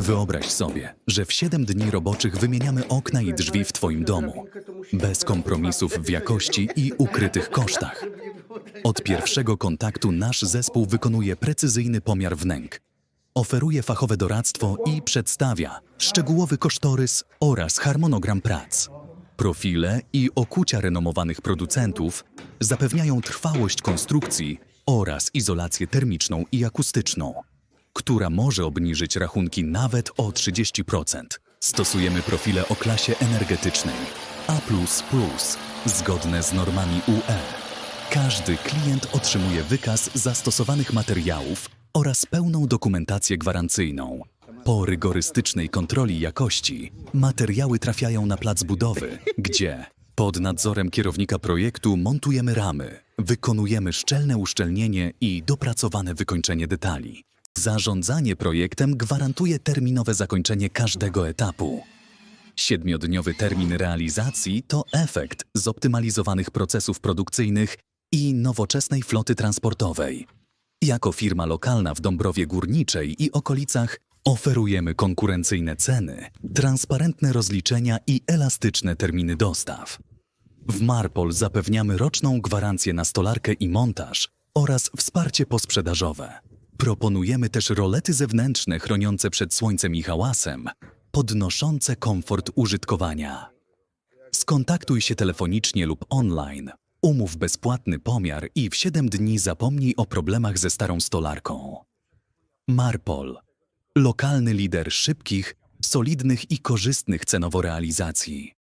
Wyobraź sobie, że w 7 dni roboczych wymieniamy okna i drzwi w Twoim domu. Bez kompromisów w jakości i ukrytych kosztach. Od pierwszego kontaktu nasz zespół wykonuje precyzyjny pomiar wnęk. Oferuje fachowe doradztwo i przedstawia szczegółowy kosztorys oraz harmonogram prac. Profile i okucia renomowanych producentów zapewniają trwałość konstrukcji oraz izolację termiczną i akustyczną, która może obniżyć rachunki nawet o 30%. Stosujemy profile o klasie energetycznej A, zgodne z normami UE. Każdy klient otrzymuje wykaz zastosowanych materiałów oraz pełną dokumentację gwarancyjną. Po rygorystycznej kontroli jakości materiały trafiają na plac budowy, gdzie pod nadzorem kierownika projektu montujemy ramy, wykonujemy szczelne uszczelnienie i dopracowane wykończenie detali. Zarządzanie projektem gwarantuje terminowe zakończenie każdego etapu. Siedmiodniowy termin realizacji to efekt zoptymalizowanych procesów produkcyjnych i nowoczesnej floty transportowej. Jako firma lokalna w Dąbrowie Górniczej i okolicach oferujemy konkurencyjne ceny, transparentne rozliczenia i elastyczne terminy dostaw. W Marpol zapewniamy roczną gwarancję na stolarkę i montaż oraz wsparcie posprzedażowe. Proponujemy też rolety zewnętrzne chroniące przed słońcem i hałasem, podnoszące komfort użytkowania. Skontaktuj się telefonicznie lub online. Umów bezpłatny pomiar i w 7 dni zapomnij o problemach ze starą stolarką. Marpol. Lokalny lider szybkich, solidnych i korzystnych cenowo realizacji.